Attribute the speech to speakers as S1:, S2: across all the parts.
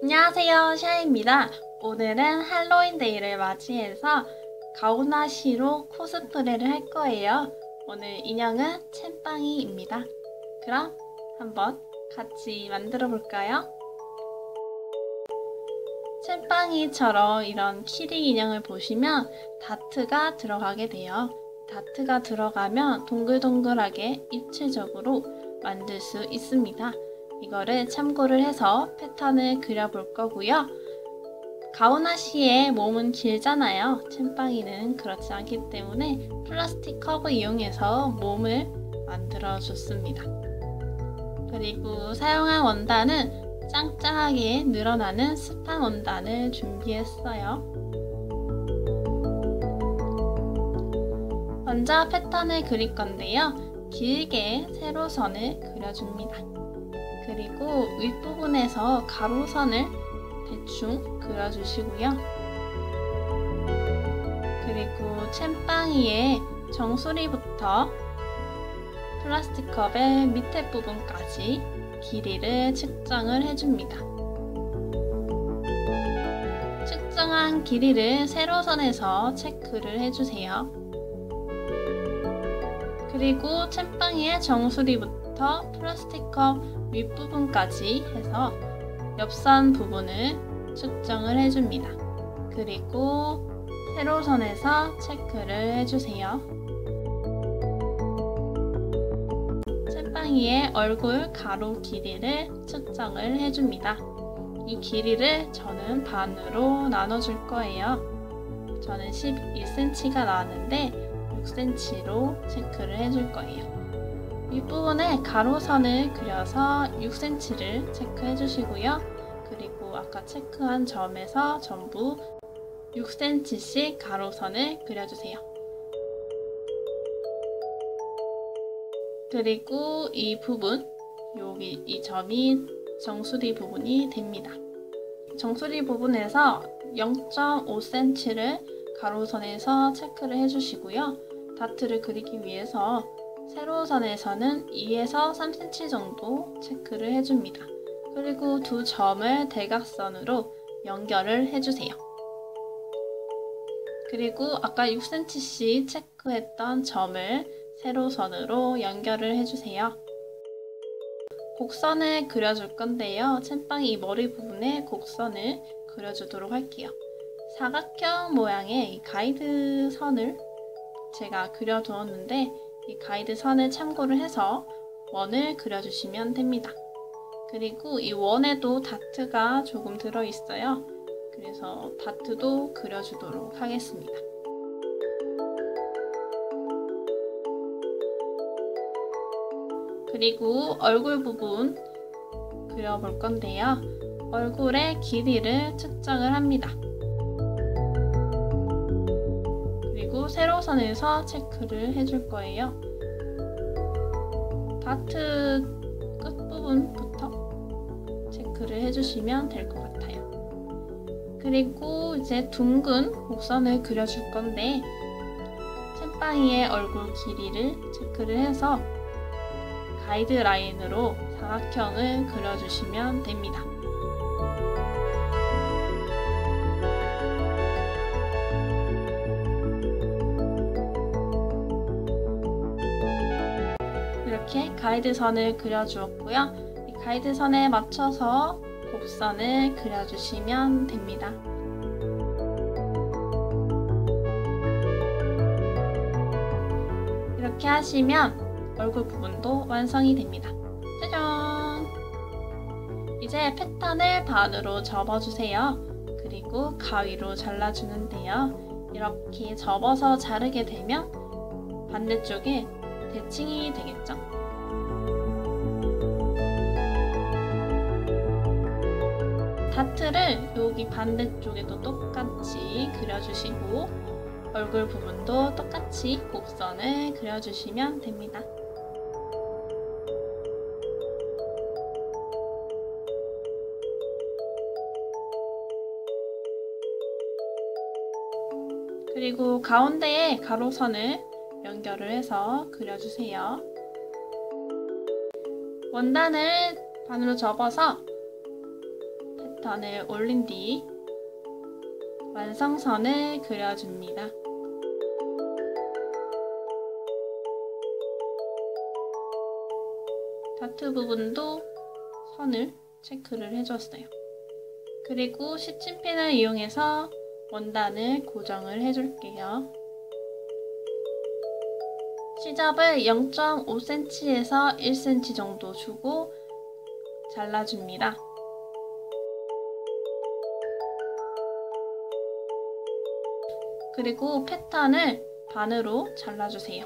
S1: 안녕하세요 샤입니다. 오늘은 할로윈데이를 맞이해서 가오나시로 코스프레를 할 거예요. 오늘 인형은 챔빵이입니다. 그럼 한번 같이 만들어 볼까요? 챔빵이처럼 이런 키리 인형을 보시면 다트가 들어가게 돼요. 다트가 들어가면 동글동글하게 입체적으로 만들 수 있습니다 이거를 참고를 해서 패턴을 그려볼 거고요. 가오나 씨의 몸은 길잖아요. 챔빵이는 그렇지 않기 때문에 플라스틱 커브 이용해서 몸을 만들어 줬습니다. 그리고 사용한 원단은 짱짱하게 늘어나는 스판 원단을 준비했어요. 먼저 패턴을 그릴 건데요. 길게 세로선을 그려줍니다. 그리고 윗부분에서 가로선을 대충 그려주시고요. 그리고 챔빵이의 정수리부터 플라스틱 컵의 밑에 부분까지 길이를 측정을 해줍니다. 측정한 길이를 세로선에서 체크를 해주세요. 그리고 챔빵이의 정수리부터 플라스틱 컵 윗부분까지 해서 옆선 부분을 측정을 해줍니다. 그리고 세로선에서 체크를 해주세요. 찐빵이의 얼굴 가로 길이를 측정을 해줍니다. 이 길이를 저는 반으로 나눠줄 거예요. 저는 11cm가 나왔는데 6cm로 체크를 해줄 거예요. 윗부분에 가로선을 그려서 6cm를 체크해 주시고요. 그리고 아까 체크한 점에서 전부 6cm씩 가로선을 그려주세요. 그리고 이 부분, 여기 이 점이 정수리 부분이 됩니다. 정수리 부분에서 0.5cm를 가로선에서 체크를 해주시고요. 다트를 그리기 위해서 세로선에서는 2에서 3cm 정도 체크를 해줍니다. 그리고 두 점을 대각선으로 연결을 해주세요. 그리고 아까 6cm씩 체크했던 점을 세로선으로 연결을 해주세요. 곡선을 그려줄 건데요. 챔빵이 머리 부분에 곡선을 그려주도록 할게요. 사각형 모양의 가이드 선을 제가 그려두었는데 이 가이드 선을 참고를 해서 원을 그려주시면 됩니다. 그리고 이 원에도 다트가 조금 들어있어요. 그래서 다트도 그려주도록 하겠습니다. 그리고 얼굴 부분 그려볼 건데요. 얼굴의 길이를 측정을 합니다. 세로 선에서 체크를 해줄 거예요. 다트 끝부분부터 체크를 해주시면 될 것 같아요. 그리고 이제 둥근 곡선을 그려줄 건데 챔빵이의 얼굴 길이를 체크를 해서 가이드라인으로 사각형을 그려주시면 됩니다. 가이드선을 그려주었고요. 이 가이드선에 맞춰서 곡선을 그려주시면 됩니다. 이렇게 하시면 얼굴 부분도 완성이 됩니다. 짜잔! 이제 패턴을 반으로 접어주세요. 그리고 가위로 잘라주는데요. 이렇게 접어서 자르게 되면 반대쪽에 대칭이 되겠죠? 다트를 여기 반대쪽에도 똑같이 그려주시고 얼굴 부분도 똑같이 곡선을 그려주시면 됩니다. 그리고 가운데에 가로선을 연결을 해서 그려주세요. 원단을 반으로 접어서 패턴을 올린 뒤 완성선을 그려줍니다. 다트 부분도 선을 체크를 해줬어요. 그리고 시침핀을 이용해서 원단을 고정을 해줄게요. 시접을 0.5cm에서 1cm 정도 주고 잘라줍니다. 그리고 패턴을 반으로 잘라주세요.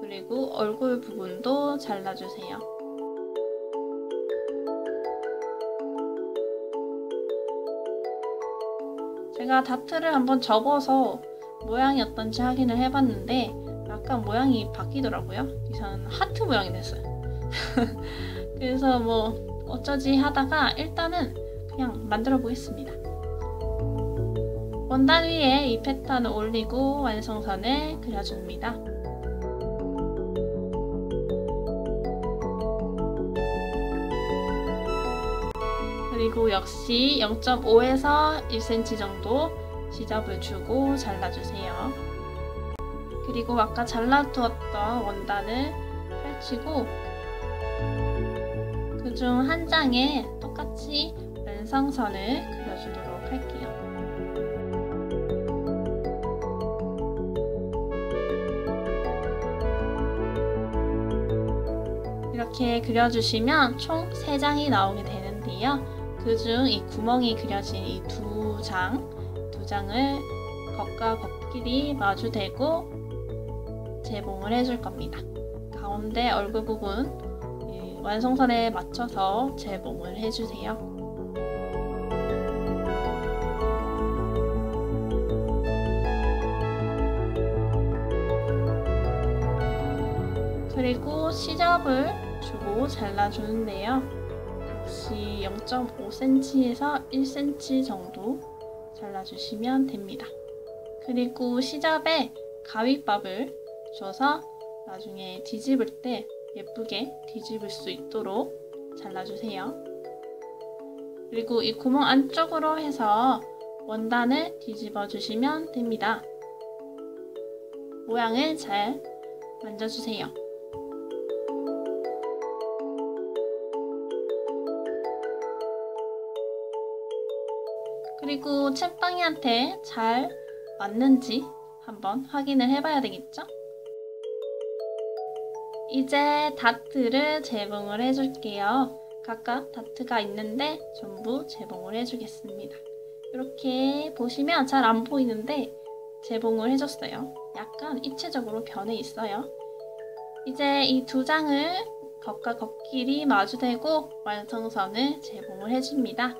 S1: 그리고 얼굴 부분도 잘라주세요. 제가 다트를 한번 접어서 모양이 어떤지 확인을 해봤는데 약간 모양이 바뀌더라고요. 이상 하트 모양이 됐어요. 그래서 뭐 어쩌지 하다가 일단은 그냥 만들어 보겠습니다. 원단 위에 이 패턴을 올리고 완성선을 그려줍니다. 그리고 역시 0.5에서 1cm 정도 시접을 주고 잘라주세요. 그리고 아까 잘라두었던 원단을 펼치고 그중 한 장에 똑같이 완성선을 그려주도록 할게요. 이렇게 그려주시면 총 3장이 나오게 되는데요. 그중 이 구멍이 그려진 이 두 장, 두 장을 겉과 겉끼리 마주대고 재봉을 해줄 겁니다. 가운데 얼굴 부분 완성선에 맞춰서 재봉을 해주세요. 그리고 시접을 주고 잘라주는데요. 역시 0.5cm에서 1cm 정도 잘라주시면 됩니다. 그리고 시접에 가위밥을 줘서 나중에 뒤집을 때 예쁘게 뒤집을 수 있도록 잘라주세요. 그리고 이 구멍 안쪽으로 해서 원단을 뒤집어 주시면 됩니다. 모양을 잘 만져주세요. 그리고 챔빵이한테 잘 맞는지 한번 확인을 해봐야 되겠죠? 이제 다트를 재봉을 해줄게요. 각각 다트가 있는데 전부 재봉을 해주겠습니다. 이렇게 보시면 잘 안 보이는데 재봉을 해줬어요. 약간 입체적으로 변해 있어요. 이제 이 두 장을 겉과 겉끼리 마주대고 완성선을 재봉을 해줍니다.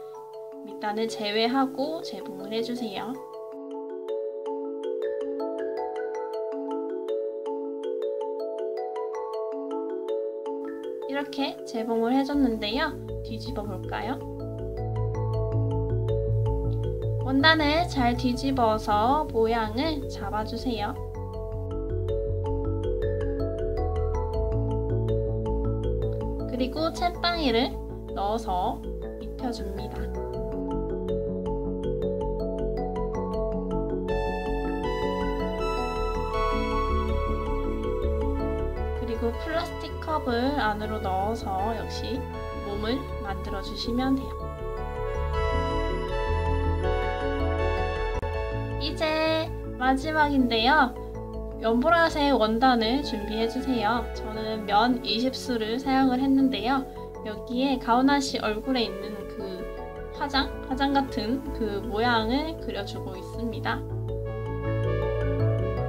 S1: 밑단을 제외하고 재봉을 해주세요. 이렇게 재봉을 해줬는데요. 뒤집어 볼까요? 원단을 잘 뒤집어서 모양을 잡아주세요. 그리고 챗방이를 넣어서 입혀줍니다. 그리고 플라스틱 컵을 안으로 넣어서 역시 몸을 만들어 주시면 돼요. 이제 마지막인데요. 연보라색 원단을 준비해 주세요. 저는 면 20수를 사용을 했는데요. 여기에 가오나 씨 얼굴에 있는 그 화장, 화장 같은 그 모양을 그려주고 있습니다.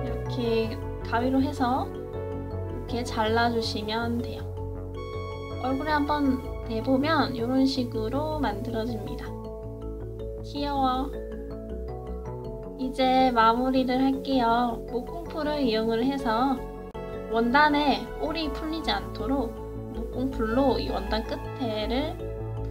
S1: 이렇게 가위로 해서 이렇게 잘라주시면 돼요. 얼굴에 한번 대보면 이런 식으로 만들어집니다. 귀여워. 이제 마무리를 할게요. 목공풀을 이용을 해서 원단에 올이 풀리지 않도록 목공풀로 이 원단 끝에를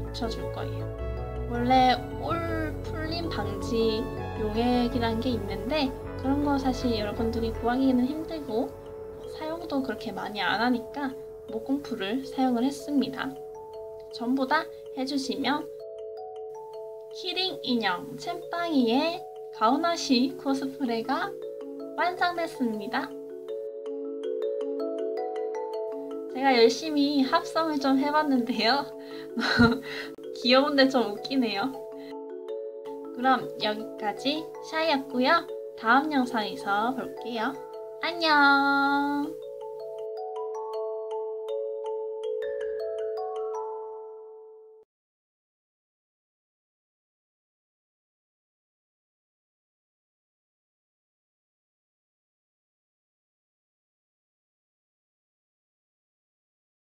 S1: 붙여줄 거예요. 원래 올 풀림 방지 용액이란 게 있는데 그런 거 사실 여러분들이 구하기는 힘들고 사용도 그렇게 많이 안 하니까 목공풀을 사용을 했습니다. 전부 다 해주시면 키링 인형 챔빵이의 가오나시 코스프레가 완성됐습니다. 제가 열심히 합성을 좀 해봤는데요. 귀여운데 좀 웃기네요. 그럼 여기까지 샤이였고요. 다음 영상에서 볼게요. 안녕!